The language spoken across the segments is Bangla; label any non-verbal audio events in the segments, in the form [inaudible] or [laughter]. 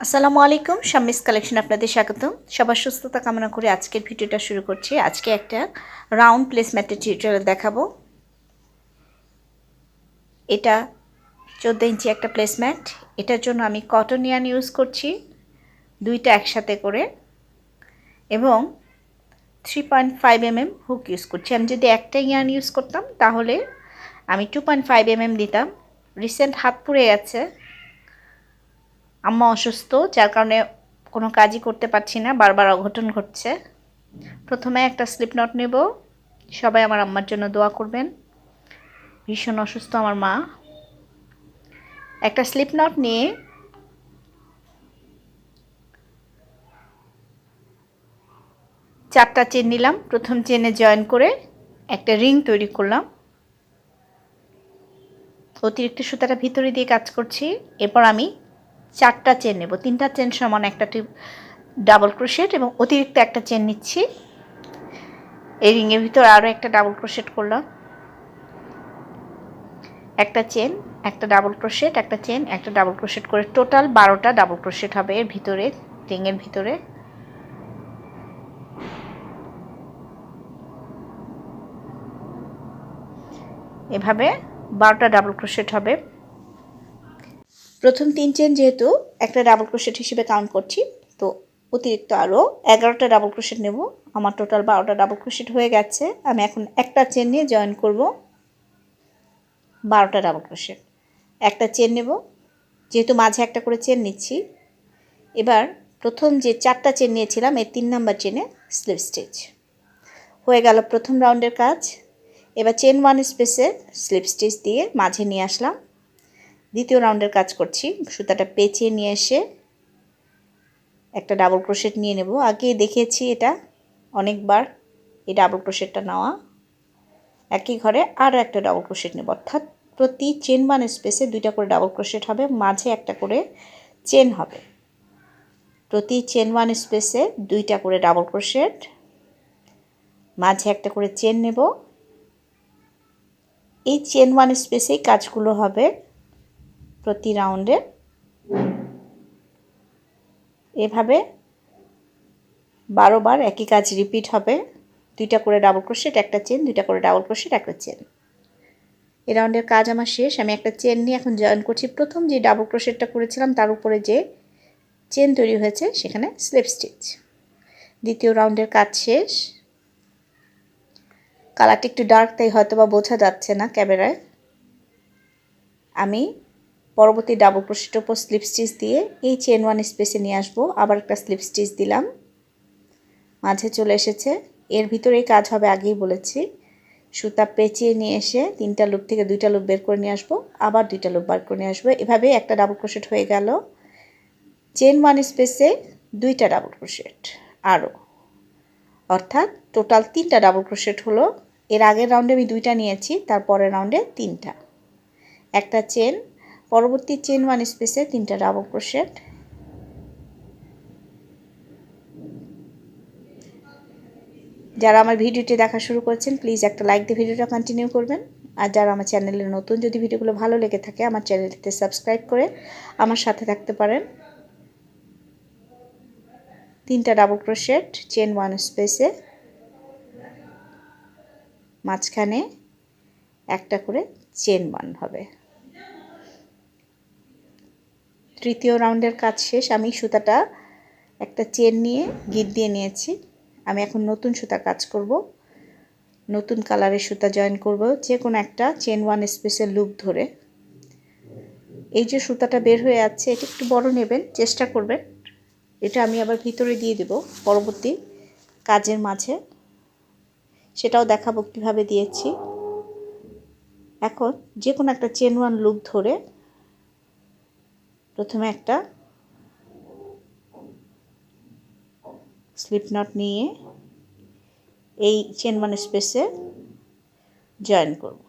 আসসালামু আলাইকুম শাম্মিস কালেকশন আপনাদের স্বাগতম। সবার সুস্থতা কামনা করে আজকের ভিডিওটা শুরু করছি। আজকে একটা রাউন্ড প্লেসম্যাটের টিউটোরিয়াল দেখাবো। এটা চোদ্দ ইঞ্চি একটা প্লেসম্যাট এটার জন্য আমি কটন ইয়ান ইউজ করছি, দুইটা একসাথে করে। এবং three point five MM hook use করছি। আমি যদি একটা ইয়ান ইউজ করতাম, তাহলে আমি টু পয়েন্ট ফাইভ এমএম দিতাম। রিসেন্ট হাত পুড়ে গেছে। আম্মা অসুস্থ, যার কারণে কোনো কাজই করতে পারছি না, বারবার অঘটন ঘটছে। প্রথমে একটা স্লিপ নট নেব। সবাই আমার আম্মার জন্য দোয়া করবেন। ভীষণ অসুস্থ আমার মা। একটা স্লিপ নট নিয়ে চারটা চেন নিলাম। প্রথম চেনে জয়েন করে একটা রিং তৈরি করলাম। অতিরিক্ত সুতাটা ভিতরে দিয়ে কাজ করছি। এরপর আমি চারটা চেন নেব। তিনটা চেন সমান একটা ডাবল ক্রোশেট এবং অতিরিক্ত একটা চেন নিচ্ছি। এই রিংয়ের ভিতর আরও একটা ডাবল ক্রোশেট করলাম। একটা চেন একটা ডাবল ক্রোশেট একটা চেন একটা ডাবল ক্রোশেট করে টোটাল বারোটা ডাবল ক্রোশেট হবে এর ভিতরে রিংয়ের ভিতরে। এভাবে বারোটা ডাবল ক্রোশেট হবে। প্রথম তিন চেন যেহেতু, একটা ডাবল ক্রোশেট হিসেবে কাউন্ট করছি, তো অতিরিক্ত আরও এগারোটা ডাবল ক্রোশেট নেব। আমার টোটাল বারোটা ডাবল ক্রোশেট হয়ে গেছে, আমি এখন একটা চেন নিয়ে জয়েন করব, বারোটা ডাবল ক্রোশেট একটা চেন নেব, যেহেতু মাঝে একটা করে চেন নিচ্ছি। এবার প্রথম যে চারটা চেন নিয়েছিলাম, এই তিন নাম্বার চেনে স্লিপ স্টিচ হয়ে গেল প্রথম রাউন্ডের কাজ। এবার চেন ওয়ান স্পেসে স্লিপ স্টিচ দিয়ে মাঝে নিয়ে আসলাম। দ্বিতীয় রাউন্ডের কাজ করছি। সুতাটা পেঁচিয়ে নিয়ে এসে একটা ডাবল ক্রোশেট নিয়ে নেব। আগে দেখিয়েছি এটা অনেকবার, এই ডাবল ক্রোশেটটা নেওয়া। একই ঘরে আরও একটা ডাবল ক্রোশেট নেব। অর্থাৎ প্রতি চেন ওয়ান স্পেসে দুইটা করে ডাবল ক্রোশেট হবে, মাঝে একটা করে চেন হবে। প্রতি চেন ওয়ান স্পেসে দুইটা করে ডাবল ক্রোশেট মাঝে একটা করে চেন নেব। এই চেন ওয়ান স্পেসেই কাজগুলো হবে প্রতি রাউন্ডে। এভাবে বারোবার একই কাজ রিপিট হবে। দুইটা করে ডাবল ক্রোশেট একটা চেন দুইটা করে ডাবল ক্রোশেট একটা চেন এই রাউন্ডের কাজ আমার শেষ। আমি একটা চেন নিয়ে এখন জয়েন করছি। প্রথম যে ডাবল ক্রোশেটটা করেছিলাম, তার উপরে যে চেন তৈরি হয়েছে, সেখানে স্লিপ স্টিচ দ্বিতীয় রাউন্ডের কাজ শেষ। কালারটা একটু ডার্ক তাই হয়তো বা বোঝা যাচ্ছে না ক্যামেরায়। আমি পরবর্তী ডাবল ক্রোশেটের উপর স্লিপ স্টিচ দিয়ে এই চেন ওয়ান স্পেসে নিয়ে আসব। আবার একটা স্লিপ স্টিচ দিলাম। মাঝে চলে এসেছে। এর ভিতরেই কাজ হবে আগেই বলেছি। সুতা পেঁচিয়ে নিয়ে এসে তিনটা লুপ থেকে দুইটা লুপ বের করে নিয়ে আসব। আবার দুইটা লুপ বার করে নিয়ে আসব। এভাবে একটা ডাবল ক্রোশেট হয়ে গেল। চেন ওয়ান স্পেসে দুইটা ডাবল ক্রোশেট আরও অর্থাৎ টোটাল তিনটা ডাবল ক্রোশেট হলো। এর আগের রাউন্ডে আমি দুইটা নিয়েছি, তারপরের রাউন্ডে তিনটা। একটা চেন পরবর্তী চেন ওয়ান স্পেসে তিনটা ডাবল ক্রোশেট যারা আমার ভিডিওটি দেখা শুরু করেছেন প্লিজ একটা লাইক দিয়ে ভিডিওটা কন্টিনিউ করবেন। আর যারা আমার চ্যানেলে নতুন, যদি ভিডিওগুলো ভালো লেগে থাকে, আমার চ্যানেলটিতে সাবস্ক্রাইব করে আমার সাথে থাকতে পারেন। তিনটা ডাবল ক্রোশেট চেন ওয়ান স্পেসে মাঝখানে একটা করে চেন ওয়ান হবে। তৃতীয় রাউন্ডের কাজ শেষ। আমি সুতাটা একটা চেন নিয়ে গিট দিয়ে নিয়েছি। আমি এখন নতুন সুতা কাজ করব। নতুন কালারের সুতা জয়েন করব। যে কোনো একটা চেন ওয়ান স্পেসের লুপ ধরে। এই যে সুতাটা বের হয়ে যাচ্ছে এটা একটু বড় নেবেন, চেষ্টা করবেন। এটা আমি আবার ভিতরে দিয়ে দেব পরবর্তী কাজের মাঝে। সেটাও দেখাবো কীভাবে দিয়েছি। এখন যে কোনো একটা চেন ওয়ান লুপ ধরে প্রথমে একটা স্লিপ নট নিয়ে এই চেন ওয়ান স্পেসে জয়েন করব।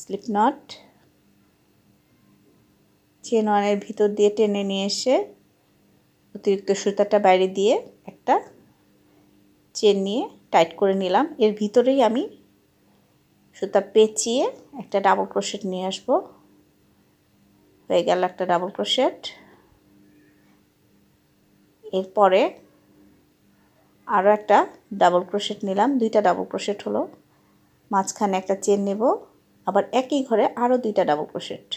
স্লিপ নট চেন ওয়ানের ভিতর দিয়ে টেনে নিয়ে এসে অতিরিক্ত সুতাটা বাইরে দিয়ে একটা চেন নিয়ে টাইট করে নিলাম। এর ভিতরেই আমি সুতা পেঁচিয়ে একটা ডাবল ক্রোশেট নিয়ে আসব। হয়ে গেল একটা ডাবল ক্রোশেট এরপরে আরও একটা ডাবল ক্রোশেট নিলাম, দুইটা ডাবল ক্রোশেট হলো। মাঝখানে একটা চেন নেব, আবার একই ঘরে আরও দুইটা ডাবল ক্রোশেট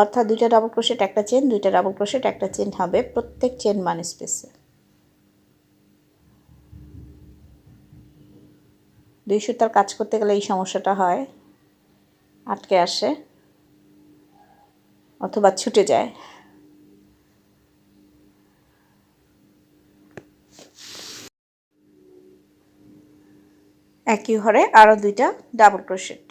অর্থাৎ দুইটা ডাবল ক্রোশেট একটা চেন দুইটা ডাবল ক্রোশেট একটা চেন হবে প্রত্যেক চেন মান স্পেসে দুই সুতার কাজ করতে গেলে এই সমস্যাটা হয়, আটকে আসে। অথবা ছুটে যায়। একই ঘরে আরও দুইটা ডাবল ক্রোশেট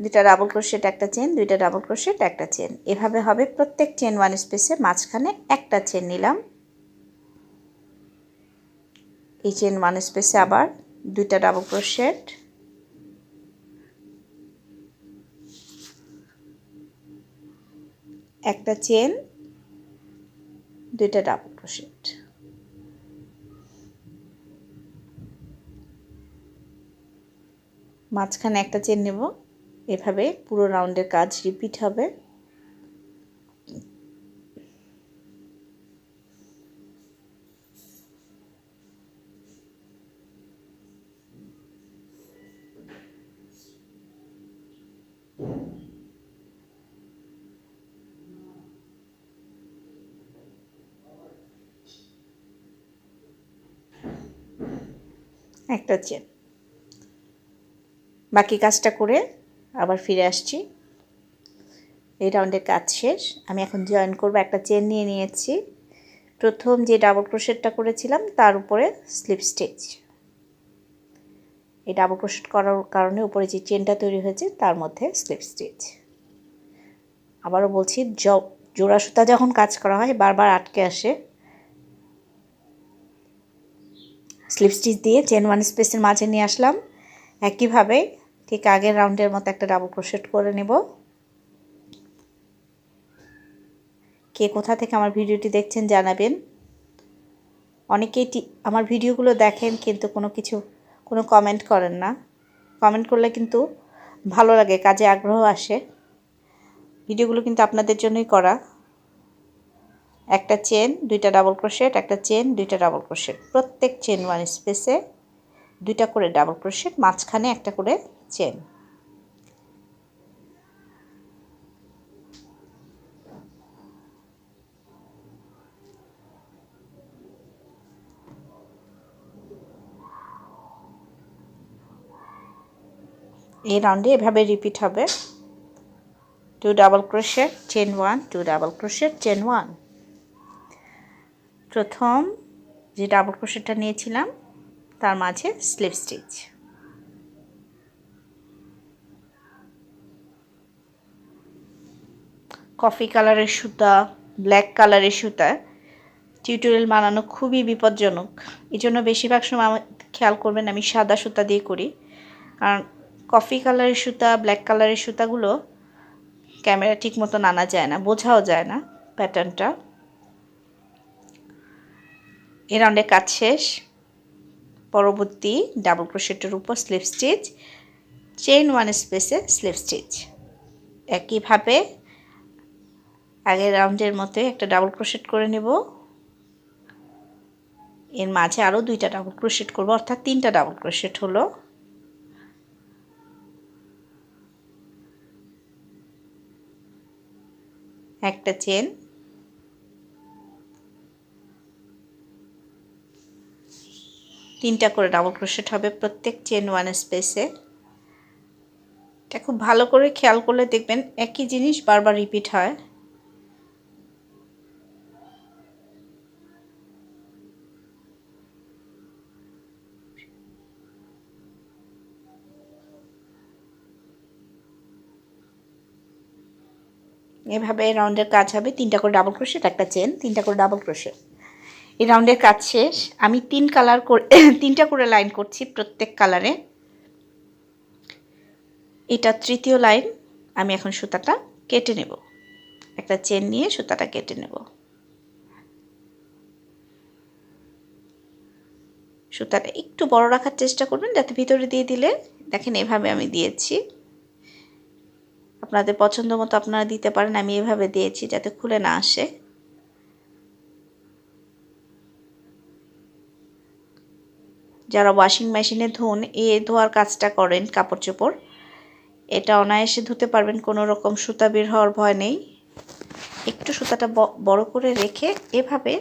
দুইটা ডাবল ক্রোশেট একটা চেন দুইটা ডাবল ক্রোশেট একটা চেন এভাবে হবে প্রত্যেক চেন ওয়ান স্পেসে মাঝখানে একটা চেন নিলাম। এই চেন ওয়ান স্পেসে আবার দুইটা ডাবল ক্রোশেট একটা চেন দুইটা ডাবল ক্রোশেট মাঝখানে একটা চেন নেব। এভাবে পুরো রাউন্ডের কাজ রিপিট হবে। একটা চেন বাকি কাজটা করে আবার ফিরে আসছি। এই রাউন্ডের কাজ শেষ। আমি এখন জয়েন করব, একটা চেন নিয়ে নিয়েছি। প্রথম যে ডাবল ক্রোশেটটা করেছিলাম, তার উপরে স্লিপ স্টিচ এই ডাবল ক্রোশেট করার কারণে উপরে যে চেনটা তৈরি হয়েছে, তার মধ্যে স্লিপ স্টিচ আবারও বলছি জোড়া সুতা যখন কাজ করা হয়, বারবার আটকে আসে। স্লিপ স্টিচ দিয়ে চেন ওয়ান স্পেসের মাঝে নিয়ে আসলাম। একইভাবে ঠিক আগের রাউন্ডের মতো একটা ডাবল ক্রোশেট করে নেব। কে কোথা থেকে আমার ভিডিওটি দেখছেন জানাবেন। অনেকেই আমার ভিডিওগুলো দেখেন কিন্তু কোনো কিছু, কোনো কমেন্ট করেন না। কমেন্ট করলে কিন্তু ভালো লাগে, কাজে আগ্রহ আসে। ভিডিওগুলো কিন্তু আপনাদের জন্যই করা। একটা চেন দুইটা ডাবল ক্রোশেট একটা চেন দুইটা ডাবল ক্রোশেট প্রত্যেক চেন ওয়ান স্পেসে দুইটা করে ডাবল ক্রোশেট মাঝখানে একটা করে চেন এই রাউন্ডে এভাবে রিপিট হবে। Two double crochet chain one two double crochet chain one প্রথম যে ডাবল ক্রোশেটটা নিয়েছিলাম, তার মাঝে স্লিপ স্টিচ কফি কালারের সুতা ব্ল্যাক কালারের সুতা টিউটোরিয়াল বানানো খুবই বিপজ্জনক। এই জন্য বেশিরভাগ সময় খেয়াল করবেন আমি সাদা সুতা দিয়ে করি। কারণ কফি কালারের সুতা ব্ল্যাক কালারের সুতাগুলো ক্যামেরা ঠিক মতো আনা যায় না, বোঝাও যায় না প্যাটার্নটা এ রাউন্ডে কাজ শেষ। পরবর্তী ডাবল ক্রোশেটের উপর স্লিপ স্টিচ চেইন ওয়ান স্পেসে স্লিপ স্টিচ একইভাবে আগের রাউন্ডের মতো একটা ডাবল ক্রোশেট করে নেব। এর মাঝে আরও দুইটা ডাবল ক্রোশেট করব, অর্থাৎ তিনটা ডাবল ক্রোশেট হলো। একটা চেন তিনটা করে ডাবল ক্রোশেট হবে প্রত্যেক চেন ওয়ান স্পেসে এটা খুব ভালো করে খেয়াল করলে দেখবেন একই জিনিস বারবার রিপিট হয়। এভাবে রাউন্ডের কাজ হবে। তিনটা করে ডাবল ক্রোশেট একটা চেন তিনটা করে ডাবল ক্রোশেট এই রাউন্ডের কাজ শেষ। আমি তিন কালার করে, [coughs] তিনটা করে লাইন করছি প্রত্যেক কালারে এটা তৃতীয় লাইন আমি এখন সুতাটা কেটে নেব। একটা চেন নিয়ে সুতাটা কেটে নেব। সুতাটা একটু বড় রাখার চেষ্টা করবেন, যাতে ভিতরে দিয়ে দিলে, দেখেন এভাবে আমি দিয়েছি। আপনাদের পছন্দ মতো আপনারা দিতে পারেন, আমি এভাবে দিয়েছি যাতে খুলে না আসে। যারা ওয়াশিং মেশিনে ধোন, এ ধোয়ার কাজটা করেন কাপড় চোপড় এটা অনায়াসে ধুতে পারবেন, কোনো রকম সুতা বের হওয়ার ভয় নেই। একটু সুতাটা বড় করে রেখে এভাবে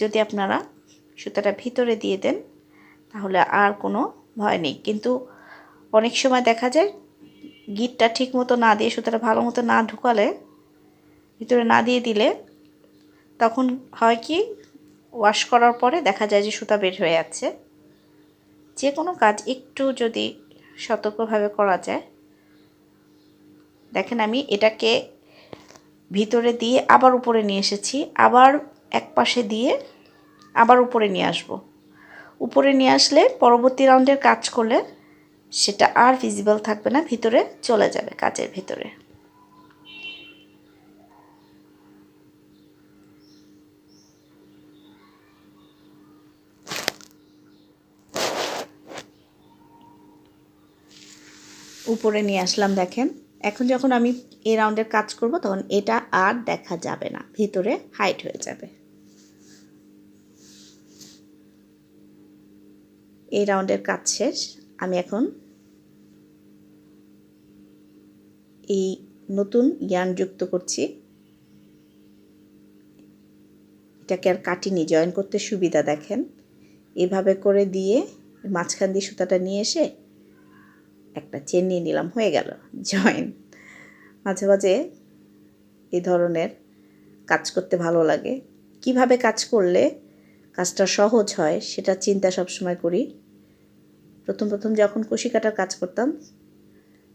যদি আপনারা সুতাটা ভিতরে দিয়ে দেন, তাহলে আর কোনো ভয় নেই। কিন্তু অনেক সময় দেখা যায়, গিটটা ঠিক মতো না দিয়ে, সুতাটা ভালো মতো না ঢুকালে, ভিতরে না দিয়ে দিলে, তখন হয় কি, ওয়াশ করার পরে দেখা যায় যে সুতা বের হয়ে যাচ্ছে। যে কোনো কাজ একটু যদি সতর্কভাবে করা যায়, দেখেন আমি এটাকে ভিতরে দিয়ে আবার উপরে নিয়ে এসেছি, আবার এক পাশে দিয়ে আবার উপরে নিয়ে আসব। উপরে নিয়ে আসলে পরবর্তী রাউন্ডের কাজ করলে সেটা আর ভিজিবল থাকবে না, ভিতরে চলে যাবে কাজের ভিতরে। উপরে নিয়ে আসলাম, দেখেন। এখন যখন আমি এই রাউন্ডের কাজ করব, তখন এটা আর দেখা যাবে না। ভিতরে হাইট হয়ে যাবে। এই রাউন্ডের কাজ শেষ। আমি এখন এই নতুন ইয়ান যুক্ত করছি। এটাকে আর কাটিনি জয়েন করতে সুবিধা, দেখেন। এভাবে করে দিয়ে মাঝখান দিয়ে সুতাটা নিয়ে এসে একটা চেন নিয়ে নিলাম, হয়ে গেল জয়েন মাঝে মাঝে এই ধরনের কাজ করতে ভালো লাগে। কীভাবে কাজ করলে কাজটা সহজ হয় সেটা চিন্তা সবসময় করি। প্রথম প্রথম যখন কুশি কাটার কাজ করতাম,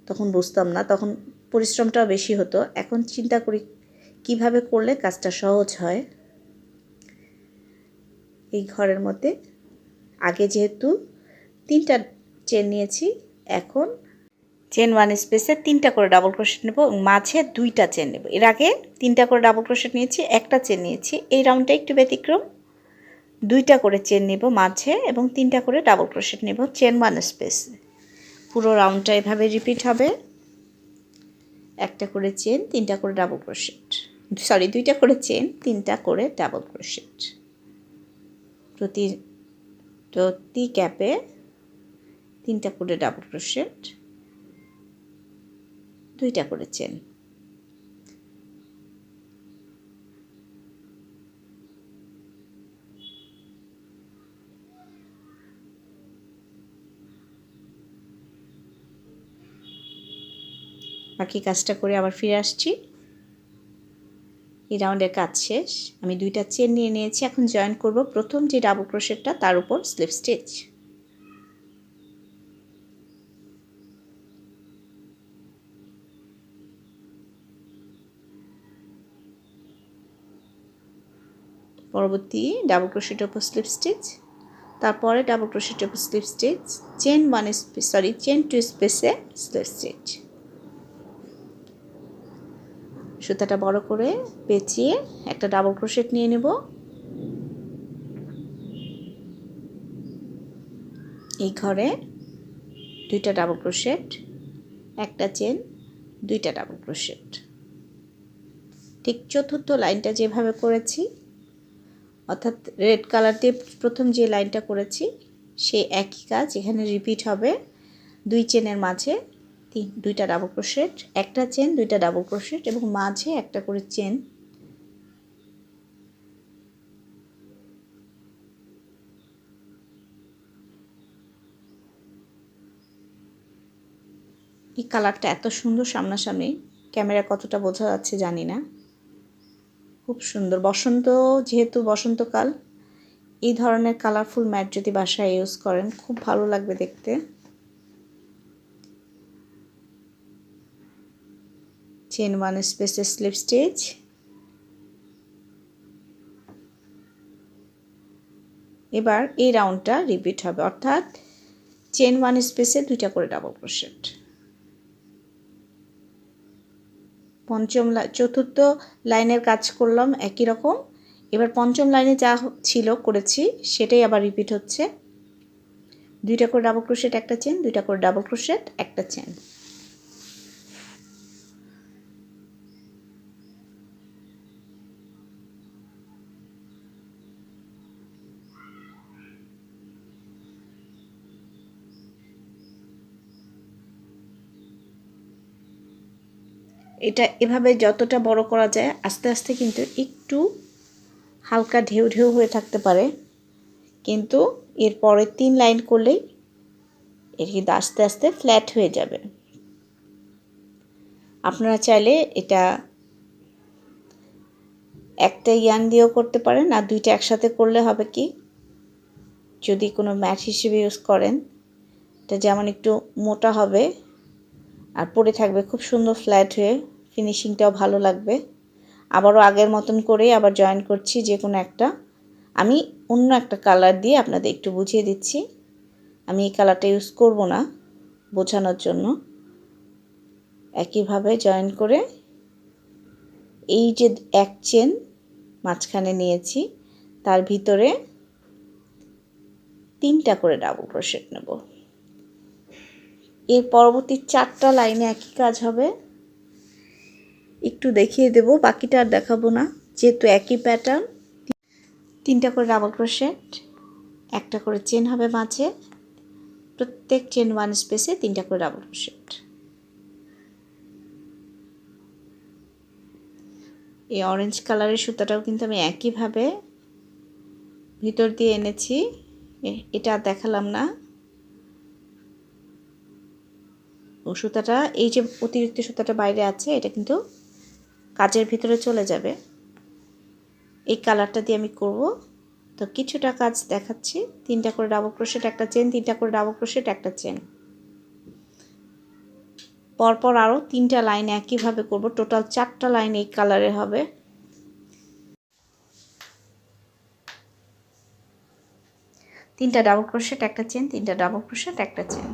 তখন বুঝতাম না, তখন পরিশ্রমটাও বেশি হতো। এখন চিন্তা করি কীভাবে করলে কাজটা সহজ হয়। এই ঘরের মধ্যে আগে যেহেতু তিনটা চেন নিয়েছি এখন চেন ওয়ান স্পেসে তিনটা করে ডাবল ক্রোশেট নেব এবং মাঝে দুইটা চেন নেব। এর আগে তিনটা করে ডাবল ক্রোশেট নিয়েছি, একটা চেন নিয়েছি। এই রাউন্ডটা একটু ব্যতিক্রম। দুইটা করে চেন নেব মাঝে এবং তিনটা করে ডাবল ক্রোশেট নেব চেন ওয়ান স্পেসে পুরো রাউন্ডটা এভাবে রিপিট হবে। একটা করে চেন তিনটা করে ডাবল ক্রোশেট সরি দুইটা করে চেন তিনটা করে ডাবল ক্রোশেট প্রতি প্রতি ক্যাপে তিনটা করে ডাবল ক্রোশেট দুইটা করে চেন বাকি কাজটা করে আবার ফিরে আসছি। এই রাউন্ডের কাজ শেষ। আমি দুইটা চেন নিয়ে নিয়েছি, এখন জয়েন করব প্রথম যে ডাবল ক্রোশেটটা তার উপর স্লিপ স্টিচ পরবর্তী ডাবল ক্রোশেট উপর স্লিপ স্টিচ তারপরে ডাবল ক্রোশেট উপর slip stitch chain one sorry chain two স্পেসে স্লিপ স্টিচ সুতাটা বড় করে পেঁচিয়ে একটা ডাবল ক্রোশেট নিয়ে নেব। এই ঘরে দুইটা ডাবল ক্রোশেট একটা চেন দুইটা ডাবল ক্রোশেট ঠিক চতুর্থ লাইনটা যেভাবে করেছি অর্থাৎ রেড কালার দিয়ে প্রথম যে লাইনটা করেছি, সেই একই কাজ এখানে রিপিট হবে। দুই চেনের মাঝে তিন, দুইটা ডাবল ক্রোশেট একটা চেন, দুইটা ডাবল ক্রোশেট এবং মাঝে একটা করে চেন। এই কালারটা এত সুন্দর সামনাসামনি ক্যামেরা কতটা বোঝা যাচ্ছে জানি না। খুব সুন্দর। বসন্ত, যেহেতু বসন্তকাল, এই ধরনের কালারফুল ম্যাট যদি বাসায় ইউজ করেন, খুব ভালো লাগবে দেখতে। চেন ওয়ান স্পেসে স্লিপ স্টিচ এবার এই রাউন্ডটা রিপিট হবে। অর্থাৎ চেন ওয়ান স্পেসে দুইটা করে ডাবল ক্রোশেট পঞ্চম চতুর্থ লাইনের কাজ করলাম একই রকম। এবার পঞ্চম লাইনে যা ছিল করেছি, সেটাই আবার রিপিট হচ্ছে। দুইটা করে ডাবল ক্রোশেট একটা চেন দুইটা করে ডাবল ক্রোশেট একটা চেন এটা এভাবে যতটা বড় করা যায়, আস্তে আস্তে কিন্তু একটু হালকা ঢেউ ঢেউ হয়ে থাকতে পারে। কিন্তু এরপরে তিন লাইন করলেই এর কিন্তু আস্তে আস্তে ফ্ল্যাট হয়ে যাবে। আপনারা চাইলে এটা একটা ইয়ান দিয়েও করতে পারেন, আর দুইটা একসাথে করলে হবে কি? যদি কোনো ম্যাট হিসেবে ইউজ করেন, এটা যেমন একটু মোটা হবে আর পরে থাকবে খুব সুন্দর ফ্ল্যাট হয়ে ফিনিশিংটাও ভালো লাগবে। আবারও আগের মতন করেই আবার জয়েন করছি যে কোনো একটা। আমি অন্য একটা কালার দিয়ে আপনাদের একটু বুঝিয়ে দিচ্ছি। আমি এই কালারটা ইউজ করব না বোঝানোর জন্য। একইভাবে জয়েন করে এই যে এক চেন মাঝখানে নিয়েছি, তার ভিতরে তিনটা করে ডাবল ক্রোশেট নেব। এর পরবর্তী চারটা লাইনে একই কাজ হবে। একটু দেখিয়ে দেব, বাকিটা আর দেখাবো না, যেহেতু একই প্যাটার্ন তিনটা করে ডাবল ক্রোশেট একটা করে চেন হবে মাঝে। প্রত্যেক চেন ওয়ান স্পেসে তিনটা করে ডাবল ক্রোশেট এই অরেঞ্জ কালারের সুতাটাও কিন্তু আমি একইভাবে ভিতর দিয়ে এনেছি। এটা দেখালাম না। সুতাটা এই যে অতিরিক্ত সুতাটা বাইরে আছে, এটা কিন্তু কাজের ভিতরে চলে যাবে। এই কালারটা দিয়ে আমি করব। তো কিছুটা কাজ দেখাচ্ছি। তিনটা করে ডাবল ক্রোশেট একটা চেন তিনটা করে ডাবল ক্রোশেট একটা চেন পরপর আরও তিনটা লাইন একইভাবে করব। টোটাল চারটা লাইন এই কালারে হবে। তিনটা ডাবল ক্রোশেট একটা চেন তিনটা ডাবল ক্রোশেট একটা চেন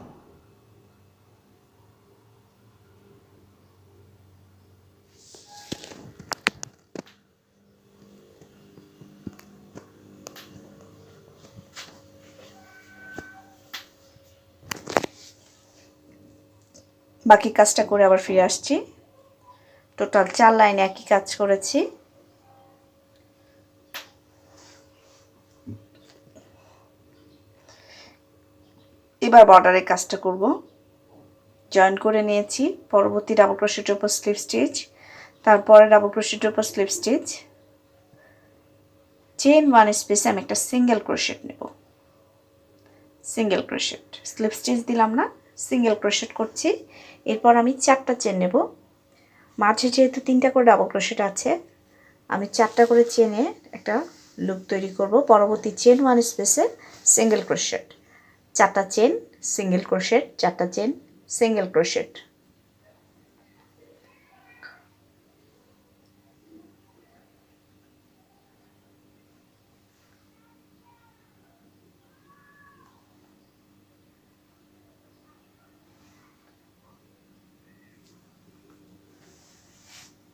বাকি কাজটা করে আবার ফিরে আসছি। টোটাল চার লাইনে একই কাজ করেছি। এবার বর্ডারের কাজটা করব। জয়েন করে নিয়েছি। পরবর্তী ডাবল ক্রোশেটের উপর স্লিপ স্টিচ তারপরে ডাবল ক্রোশেটের উপর স্লিপ স্টিচ চেন ওয়ান স্পেসে আমি একটা সিঙ্গেল ক্রোশেট নেব। সিঙ্গেল ক্রোশেট স্লিপ স্টিচ দিলাম না। সিঙ্গেল ক্রোশেট করছি। এরপর আমি চারটা চেন নেব। মাঝে যেহেতু তিনটা করে ডাবল ক্রোশেট আছে, আমি চারটা করে চেনে একটা লুক তৈরি করব। পরবর্তী চেন ওয়ান স্পেসে সিঙ্গেল ক্রোশেট চারটা চেন সিঙ্গেল ক্রোশেট চারটা চেন সিঙ্গেল ক্রোশেট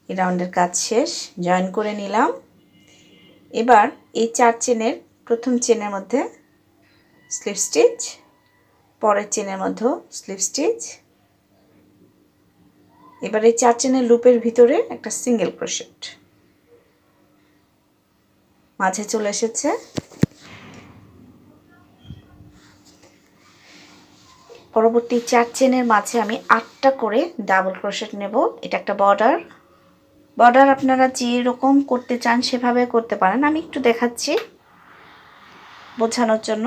এই রাউন্ডের কাজ শেষ জয়েন করে নিলাম। এবার এই চার চেনের, প্রথম চেনের মধ্যে স্লিপ স্টিচ পরের চেনের মধ্যেও স্লিপ স্টিচ এবার এই চার চেনের লুপের ভিতরে একটা সিঙ্গেল ক্রোশেট মাঝে চলে এসেছে। পরবর্তী চার চেনের মাঝে আমি আটটা করে ডাবল ক্রোশেট নেব। এটা একটা বর্ডার বর্ডার আপনারা যেরকম করতে চান সেভাবে করতে পারেন। আমি একটু দেখাচ্ছি বোঝানোর জন্য।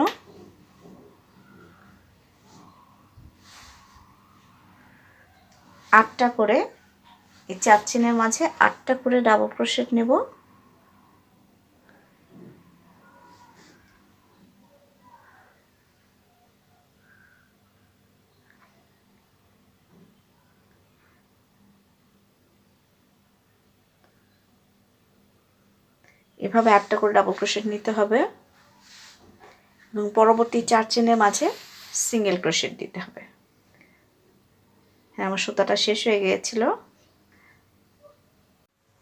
আটটা করে, এই চার চেনের মাঝে আটটা করে ডাবল ক্রোশেট নেব। এভাবে একটা করে ডাবল ক্রোশেট নিতে হবে। এবং পরবর্তী চার চেনের মাঝে সিঙ্গেল ক্রোশেট দিতে হবে। হ্যাঁ আমার সুতাটা শেষ হয়ে গিয়েছিল।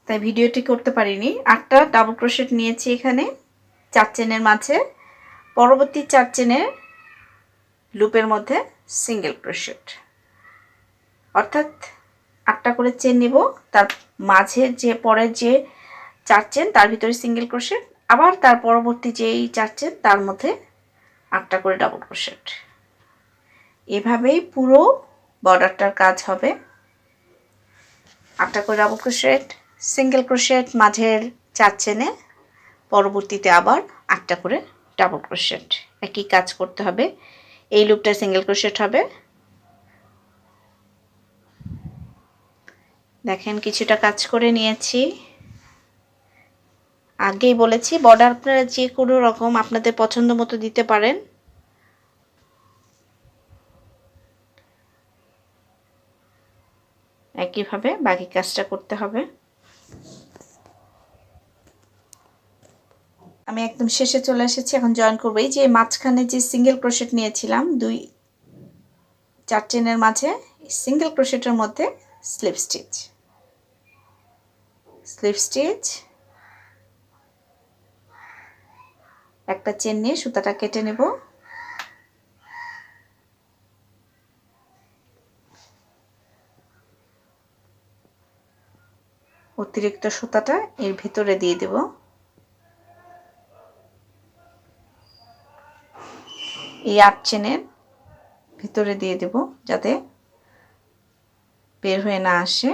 তাই ভিডিওটি করতে পারিনি। আটটা ডাবল ক্রোশেট নিয়েছি এখানে চার চেনের মাঝে। পরবর্তী চার চেনের লুপের মধ্যে সিঙ্গেল ক্রোশেট অর্থাৎ আটটা করে চেন নিব। তার মাঝে যে, পরের যে চার চেন, তার ভিতরে সিঙ্গেল ক্রোশেট আবার তার পরবর্তী যেই চার চেন, তার মধ্যে আটটা করে ডাবল ক্রোশেট এভাবেই পুরো বর্ডারটার কাজ হবে। আটটা করে ডাবল ক্রোশেট সিঙ্গেল ক্রোশেট মাঝের চার চেনে, পরবর্তীতে আবার আটটা করে ডাবল ক্রোশেট একই কাজ করতে হবে। এই লুপটা সিঙ্গেল ক্রোশেট হবে। দেখেন, কিছুটা কাজ করে নিয়েছি। আগেই বলেছি বর্ডার আপনারা যে কোনো রকম আপনাদের পছন্দ মতো দিতে পারেন। একইভাবে বাকি কাজটা করতে হবে। আমি একদম শেষে চলে এসেছি, এখন জয়েন করব। এই যে মাঝখানে যে সিঙ্গেল ক্রোশেট নিয়েছিলাম, দুই, চার চেনের মাঝে সিঙ্গেল ক্রোশেটের মধ্যে স্লিপ স্টিচ স্লিপ স্টিচ একটা চেন নিয়ে সুতাটা কেটে নেব। অতিরিক্ত সুতাটা এর ভিতরে দিয়ে দেব। এই আট চেনের ভিতরে দিয়ে দেব যাতে বের হয়ে না আসে।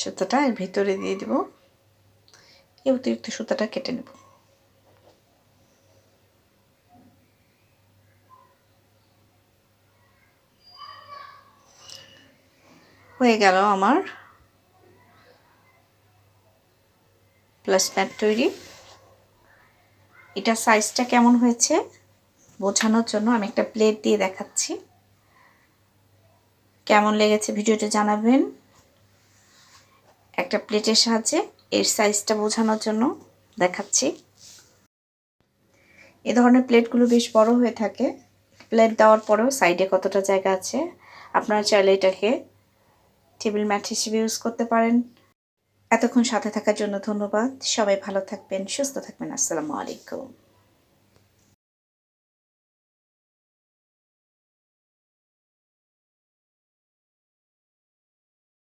সুতাটা এর ভিতরে দিয়ে দেব। এই অতিরিক্ত সুতাটা কেটে নেব। হয়ে গেল আমার প্লাস প্যান্ট তৈরি। এটা সাইজটা কেমন হয়েছে বোঝানোর জন্য আমি একটা প্লেট দিয়ে দেখাচ্ছি। কেমন লেগেছে ভিডিওটা জানাবেন। একটা প্লেটের সাহায্যে এর সাইজটা বোঝানোর জন্য দেখাচ্ছি। এ ধরনের প্লেটগুলো বেশ বড় হয়ে থাকে। প্লেট দেওয়ার পরেও সাইডে কতটা জায়গা আছে, আপনারা চাইলে এটাকে টেবিল ম্যাট হিসেবে ইউজ করতে পারেন। এতক্ষণ সাথে থাকার জন্য ধন্যবাদ। সবাই ভালো থাকবেন, সুস্থ থাকবেন। আসসালামু আলাইকুম।